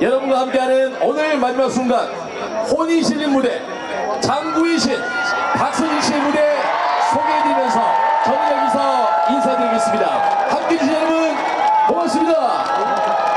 여러분과 함께하는 오늘 마지막 순간 혼이 실린 무대 장구의 신 박서진 씨의 무대 소개해드리면서 저는 여기서 인사드리겠습니다. 함께해 주신 여러분 고맙습니다.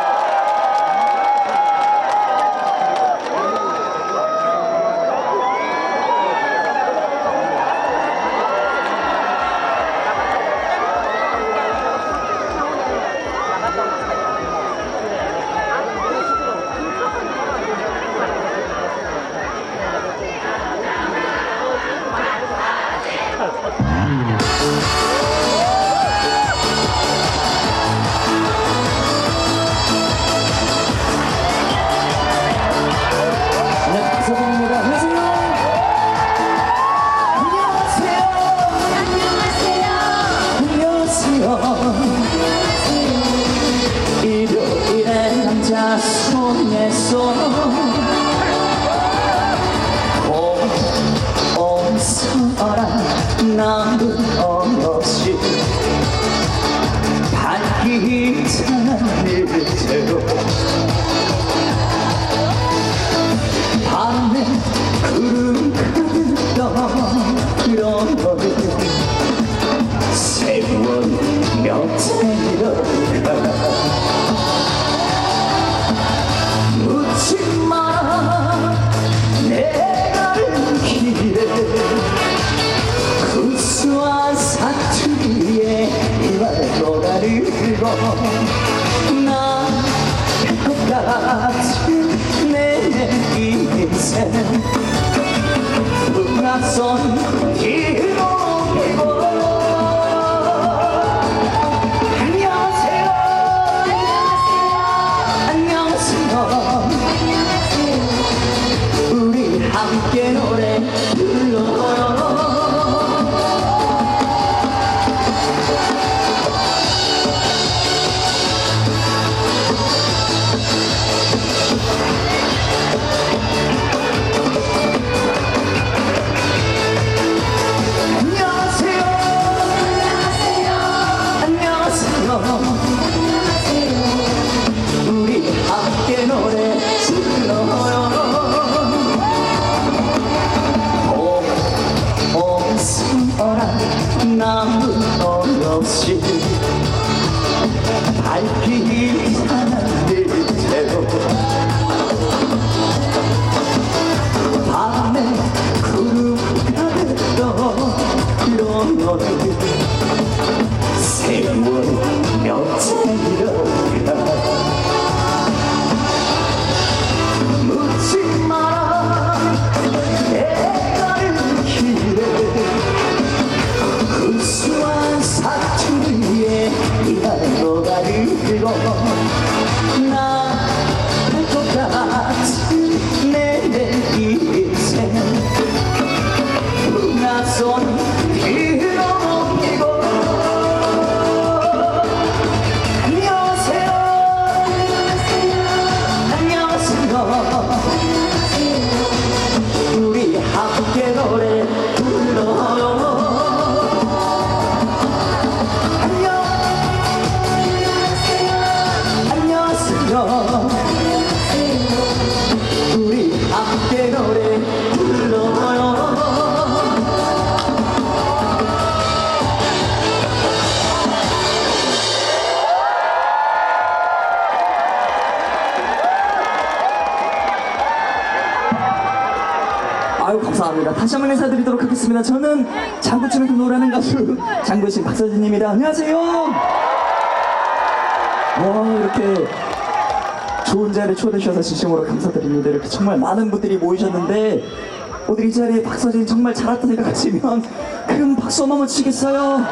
박서진입니다. 안녕하세요. 와 이렇게 좋은 자리에 초대해 주셔서 진심으로 감사드립니다. 이렇게 정말 많은 분들이 모이셨는데 오늘 이 자리에 박서진 정말 잘 왔다 생각하시면 큰 박수 한번 치겠어요.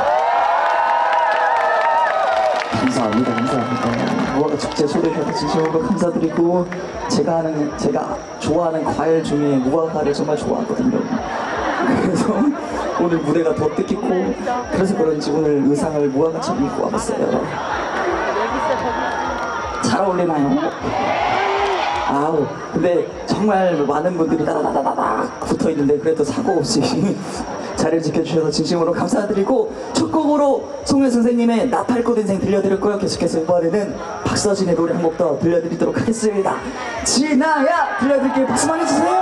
감사합니다. 감사합니다. 무화과 축제 초대해 주셔서 진심으로 감사드리고 제가 하는 제가 좋아하는 과일 중에 무화과를 정말 좋아하거든요. 그래서 오늘 무대가 더 뜻깊고 그래서 그런지 오늘 의상을 무화과처럼 입고 와봤어요. 잘 어울리나요? 아우 근데 정말 많은 분들이 다다다다닥 붙어 있는데 그래도 사고 없이 자리를 지켜주셔서 진심으로 감사드리고 첫 곡으로 송혜 선생님의 나팔꽃 인생 들려드렸고요. 계속해서 이번에는 박서진의 노래 한 곡 더 들려드리도록 하겠습니다. 지나야 들려드릴게요. 박수 많이 주세요.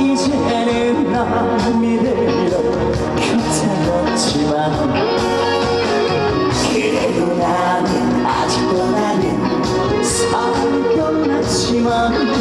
이제는 남이 되려 곁에 없지만 그래도 나는 아직도 나는 사랑이 떠났지만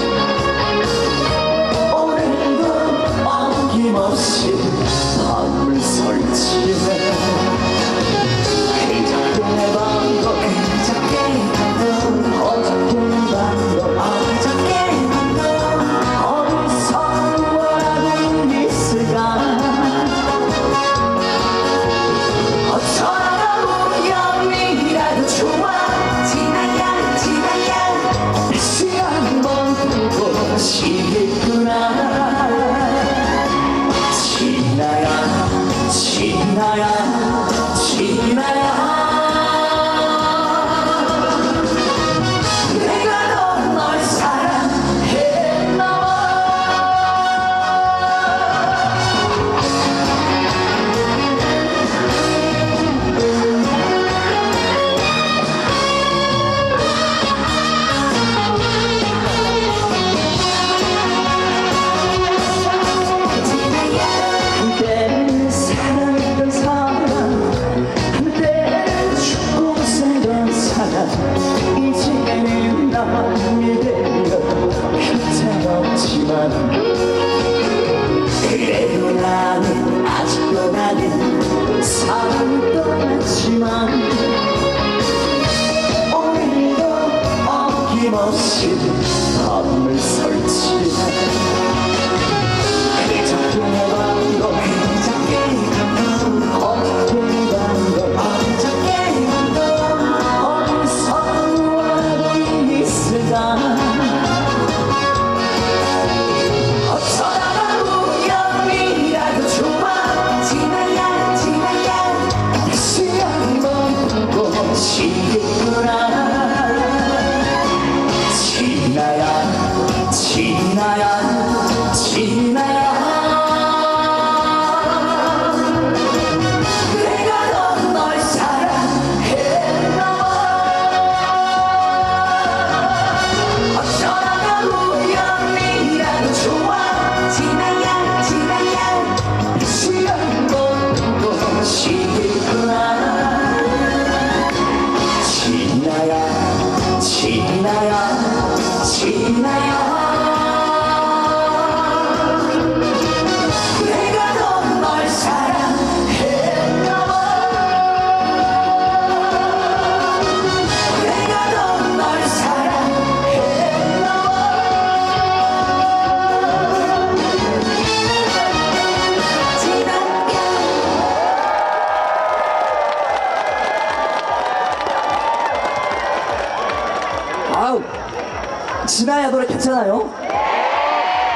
지나야 노래 괜찮아요?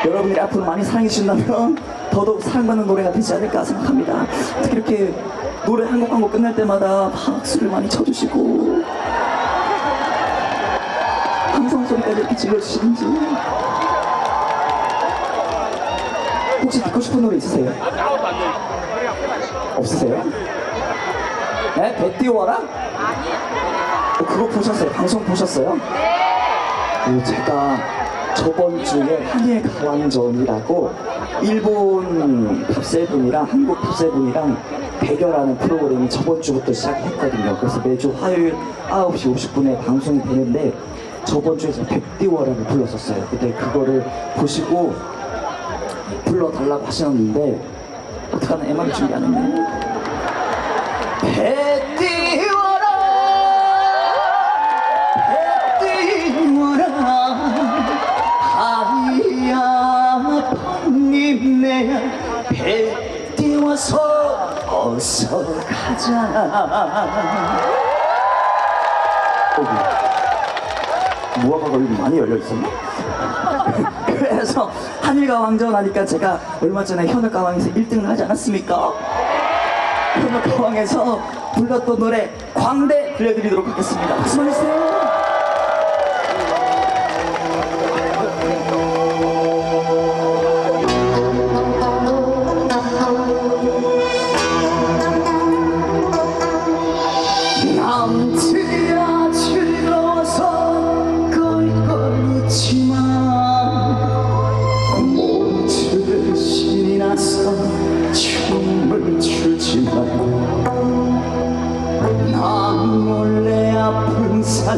여러분들이 앞으로 많이 사랑해 주신다면 더더욱 사랑받는 노래가 되지 않을까 생각합니다 특히 이렇게 노래 한 곡 한 곡 끝날 때마다 박수를 많이 쳐주시고 함성 소리까지 이렇게 질러주시는지 혹시 듣고 싶은 노래 있으세요? 없으세요? 네? 배 띄워라? 어, 그거 보셨어요? 방송 보셨어요? 그 제가 저번 주에 한일 가왕전이라고 일본 탑세븐이랑 한국 탑세븐이랑 대결하는 프로그램이 저번 주부터 시작했거든요. 그래서 매주 화요일 9시 50분에 방송이 되는데 저번 주에 제가 백디워라를 불렀었어요. 그때 그거를 보시고 불러달라고 하셨는데 어떡하나 애만 준비 안 했네. 백디 배 띄워서 어서 가자 무화과가 여기 많이 열려 있었나? 그래서 한일가 왕전 하니까 제가 얼마 전에 현역가 왕에서 1등을 하지 않았습니까? 현역가 왕에서 불렀던 노래 광대 들려드리도록 하겠습니다. 박수 주세요. 아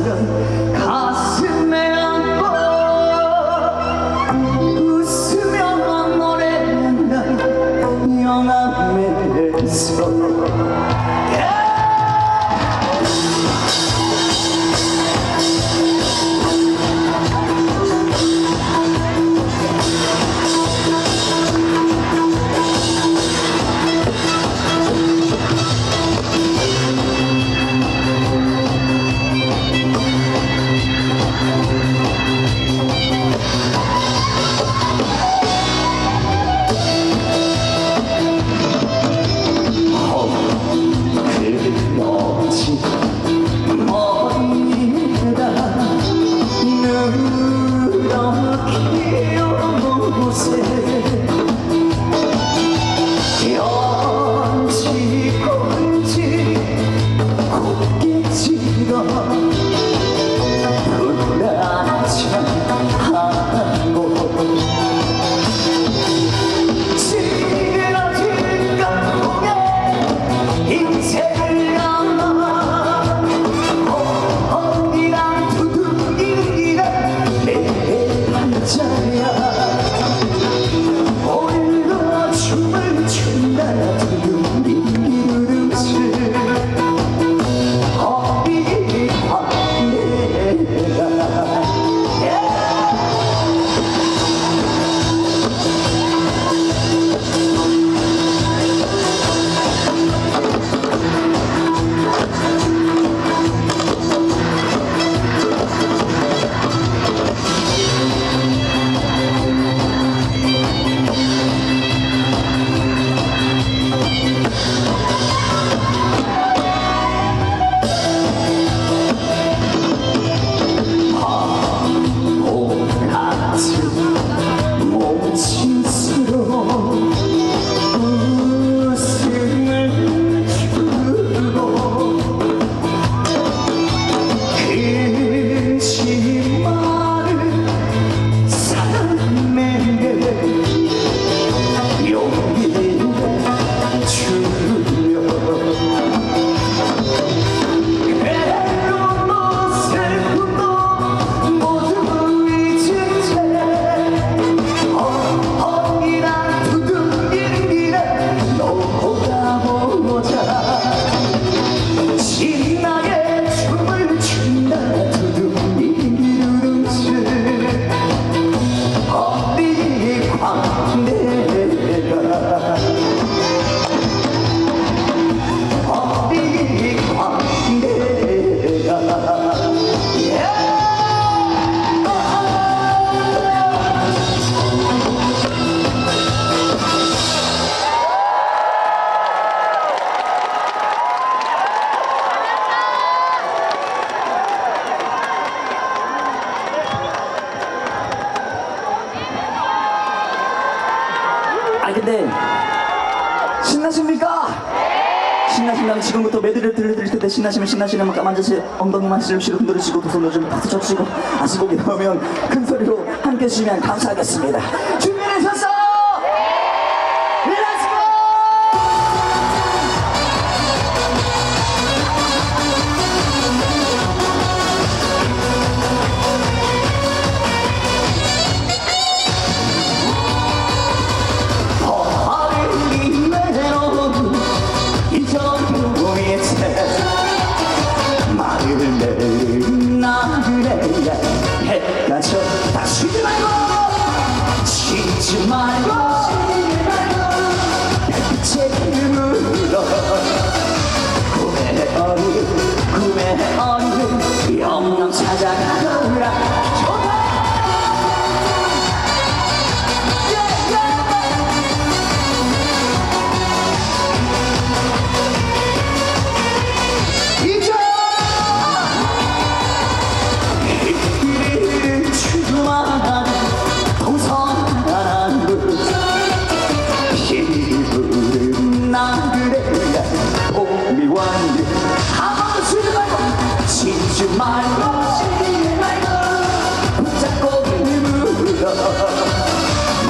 신나신다면 지금부터 메드를 들려드릴 텐데 신나시면 만큼 앉으시 엉덩이만 실시고 흔들으시고 두 손을 좀 박수 쳐주시고 아시곡이 나오면 큰 소리로 함께 해주시면 감사하겠습니다. 준비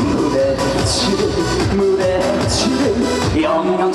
무대치 무대치 영영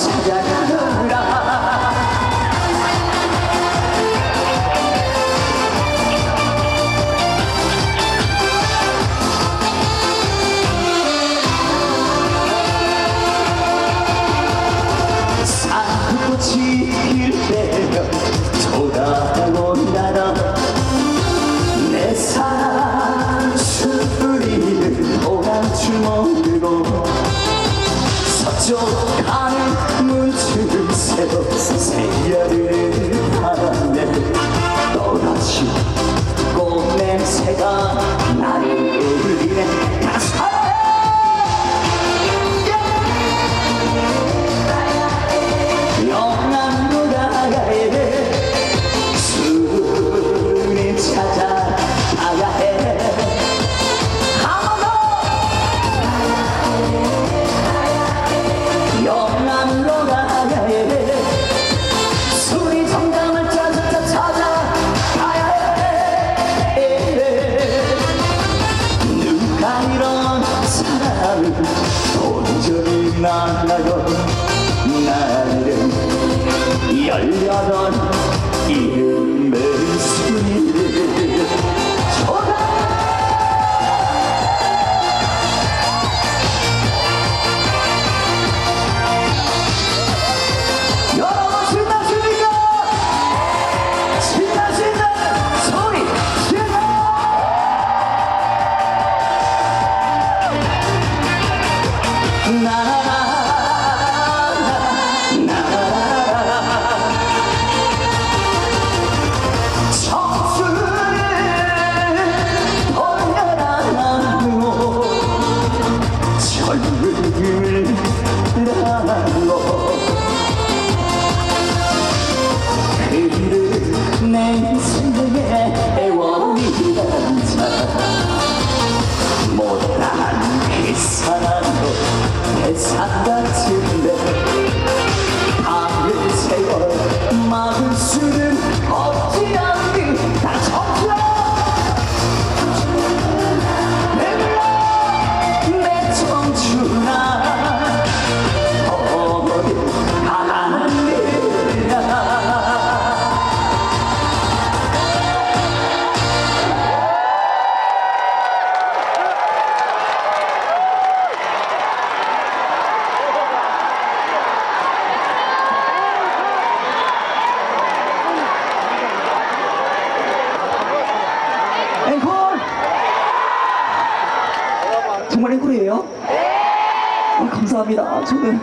아, 감사합니다. 저는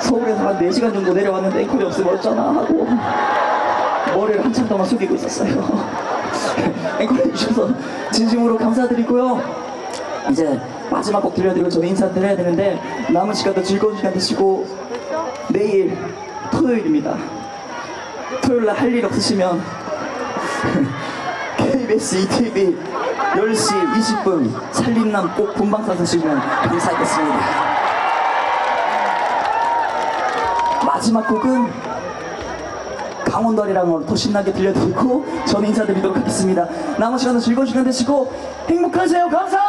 서울에서 한 4시간 정도 내려왔는데 앵콜이 없으면 어쩌나 하고 머리를 한참 동안 숙이고 있었어요. 앵콜 해 주셔서 진심으로 감사드리고요. 이제 마지막 곡 들려드리고 저는 인사드려야 되는데 남은 시간도 즐거운 시간 되시고 내일 토요일입니다. 토요일 날 할 일 없으시면 KBS ETV 10시 20분 살림남 꼭 본방사 쓰시면 감사하겠습니다. 마지막 곡은 강원도리랑으로 더 신나게 들려드리고 저는 인사드리도록 하겠습니다. 남은 시간도 즐거운 시간 되시고 행복하세요. 감사합니다.